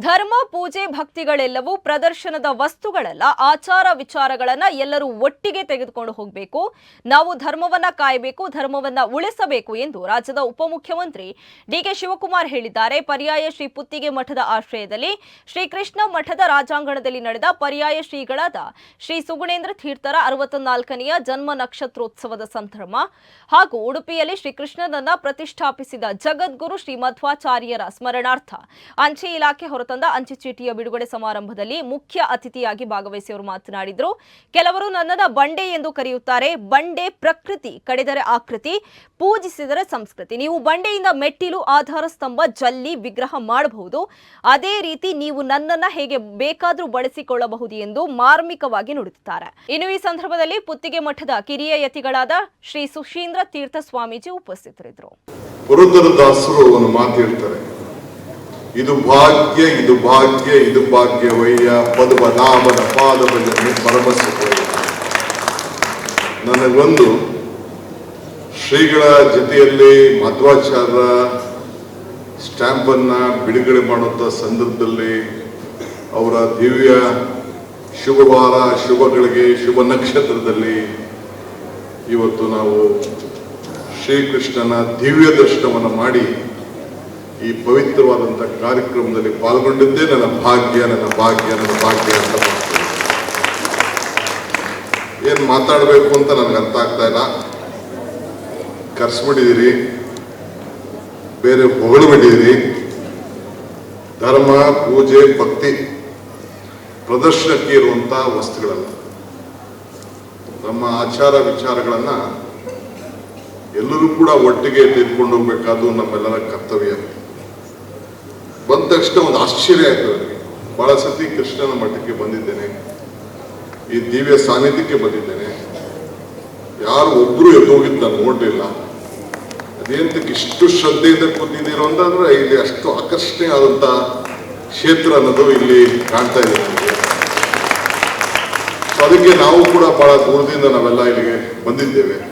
ಧರ್ಮ, ಪೂಜೆ, ಭಕ್ತಿಗಳೆಲ್ಲವೂ ಪ್ರದರ್ಶನದ ವಸ್ತುಗಳಲ್ಲ. ಆಚಾರ ವಿಚಾರಗಳನ್ನ ಎಲ್ಲರೂ ಒಟ್ಟಿಗೆ ತೆಗೆದುಕೊಂಡು ಹೋಗಬೇಕು. ನಾವು ಧರ್ಮವನ್ನ ಕಾಯಬೇಕು, ಧರ್ಮವನ್ನ ಉಳಿಸಬೇಕು ಎಂದು ರಾಜ್ಯದ ಉಪಮುಖ್ಯಮಂತ್ರಿ ಡಿಕೆ ಶಿವಕುಮಾರ್ ಹೇಳಿದ್ದಾರೆ. ಪರ್ಯಾಯ ಶ್ರೀ ಪುತ್ತಿಗೆ ಮಠದ ಆಶ್ರಯದಲ್ಲಿ ಶ್ರೀಕೃಷ್ಣ ಮಠದ ರಾಜಾಂಗಣದಲ್ಲಿ ನಡೆದ ಪರ್ಯಾಯ ಶ್ರೀಗಳಾದ ಶ್ರೀ ಸುಗುಣೇಂದ್ರ ತೀರ್ಥರ ಅರವತ್ನಾಲ್ಕನೆಯ ಜನ್ಮ ನಕ್ಷತ್ರೋತ್ಸವದ ಸಂಭ್ರಮ ಹಾಗೂ ಉಡುಪಿಯಲ್ಲಿ ಶ್ರೀಕೃಷ್ಣನನ್ನ ಪ್ರತಿಷ್ಠಾಪಿಸಿದ ಜಗದ್ಗುರು ಶ್ರೀ ಮಧ್ವಾಚಾರ್ಯರ ಸ್ಮರಣಾರ್ಥ ಅಂಚೆ ಇಲಾಖೆ ಹೊರತಂದ ಅಂಚೆ ಚೀಟಿಯ ಬಿಡುಗಡೆ ಸಮಾರಂಭದಲ್ಲಿ ಮುಖ್ಯ ಅತಿಥಿಯಾಗಿ ಭಾಗವಹಿಸಿ ಅವರು ಮಾತನಾಡಿದರು. ಕೆಲವರು ನನ್ನನ್ನ ಬಂಡೆ ಎಂದು ಕರೆಯುತ್ತಾರೆ. ಬಂಡೆ ಪ್ರಕೃತಿ, ಕಡೆದರೆ ಆಕೃತಿ, ಪೂಜಿಸಿದರೆ ಸಂಸ್ಕೃತಿ. ನೀವು ಬಂಡೆಯಿಂದ ಮೆಟ್ಟಿಲು, ಆಧಾರ ಸ್ತಂಭ, ಜಲ್ಲಿ ವಿಗ್ರಹ ಮಾಡಬಹುದು. ಅದೇ ರೀತಿ ನೀವು ನನ್ನನ್ನ ಹೇಗೆ ಬೇಕಾದರೂ ಬಳಸಿಕೊಳ್ಳಬಹುದು ಎಂದು ಮಾರ್ಮಿಕವಾಗಿ ನುಡಿದಿದ್ದಾರೆ. ಇನ್ನು ಈ ಸಂದರ್ಭದಲ್ಲಿ ಪುತ್ತಿಗೆ ಮಠದ ಕಿರಿಯ ಯತಿಗಳಾದ ಶ್ರೀ ಸುಶೀಂದ್ರ ತೀರ್ಥ ಸ್ವಾಮೀಜಿ ಉಪಸ್ಥಿತರಿದ್ದರು. ಪುರಂದರದಾಸರು ಒಂದು ಮಾತು ಹೇಳ್ತಾರೆ. ಇದು ಭಾಗ್ಯ ಇದು ಭಾಗ್ಯ, ಇದು ಭಾಗ್ಯವಯ್ಯ. ಪದ್ಮನಾಭನ ಪಾದವನ್ನು ಪರಮಸುಖಯ್ಯ ನನಗೊಂದು ಶ್ರೀಗಳ ಜೊತೆಯಲ್ಲಿ ಮಧ್ವಾಚಾರ್ಯ ಸ್ಟ್ಯಾಂಪನ್ನು ಬಿಡುಗಡೆ ಮಾಡುವಂಥ ಸಂದರ್ಭದಲ್ಲಿ ಅವರ ದಿವ್ಯ ಶುಭವಾರ, ಶುಭಗಳಿಗೆ, ಶುಭ ನಕ್ಷತ್ರದಲ್ಲಿ ಇವತ್ತು ನಾವು ಶ್ರೀಕೃಷ್ಣನ ದಿವ್ಯ ದರ್ಶನವನ್ನು ಮಾಡಿ ಈ ಪವಿತ್ರವಾದಂಥ ಕಾರ್ಯಕ್ರಮದಲ್ಲಿ ಪಾಲ್ಗೊಂಡಿದ್ದೇ ನನ್ನ ಭಾಗ್ಯ ನನ್ನ ಭಾಗ್ಯ ನನ್ನ ಭಾಗ್ಯ ಅಂತ ಮಾಡ್ತೀನಿ ಏನು ಮಾತಾಡಬೇಕು ಅಂತ ನನಗೆ ಅರ್ಥ ಆಗ್ತಾ ಇಲ್ಲ. ಕರ್ಸ್ಬಿಟ್ಟಿದ್ದೀರಿ ಬೇರೆ ಹೊಗಳ್ಬಿಟ್ಟಿದ್ದೀರಿ ಧರ್ಮ, ಪೂಜೆ, ಭಕ್ತಿ ಪ್ರದರ್ಶನಕ್ಕೆ ಇರುವಂಥ ವಸ್ತುಗಳಲ್ಲ. ನಮ್ಮ ಆಚಾರ ವಿಚಾರಗಳನ್ನು ಎಲ್ಲರೂ ಕೂಡ ಒಟ್ಟಿಗೆ ತೆಗೆದುಕೊಂಡು ಹೋಗ್ಬೇಕಾದ್ದು ನಮ್ಮೆಲ್ಲರ ಕರ್ತವ್ಯ. ಬಂದ ತಕ್ಷಣ ಒಂದು ಆಶ್ಚರ್ಯ ಆಯ್ತು ನನಗೆ. ಬಹಳ ಸತಿ ಕೃಷ್ಣನ ಮಠಕ್ಕೆ ಬಂದಿದ್ದೇನೆ. ಈ ದಿವ್ಯ ಸಾನ್ನಿಧ್ಯಕ್ಕೆ ಬಂದಿದ್ದೇನೆ. ಯಾರು ಒಬ್ರು ಎದ್ದು ಹೋಗಿದ್ದು ನಾನು ನೋಡಲಿಲ್ಲ ಅದೇಂತಕ್ಕೆ ಇಷ್ಟು ಶ್ರದ್ಧೆಯಿಂದ ಕೂತಿದ್ದೀರೋ ಅಂತಂದ್ರೆ ಇಲ್ಲಿ ಅಷ್ಟು ಆಕರ್ಷಣೆ ಆದಂತ ಕ್ಷೇತ್ರ ಅನ್ನೋದು ಇಲ್ಲಿ ಕಾಣ್ತಾ ಇದೆ ನನಗೆ. ಸೊ ಅದಕ್ಕೆ ನಾವು ಕೂಡ ಬಹಳ ದೂರದಿಂದ ನಾವೆಲ್ಲ ಇಲ್ಲಿಗೆ ಬಂದಿದ್ದೇವೆ.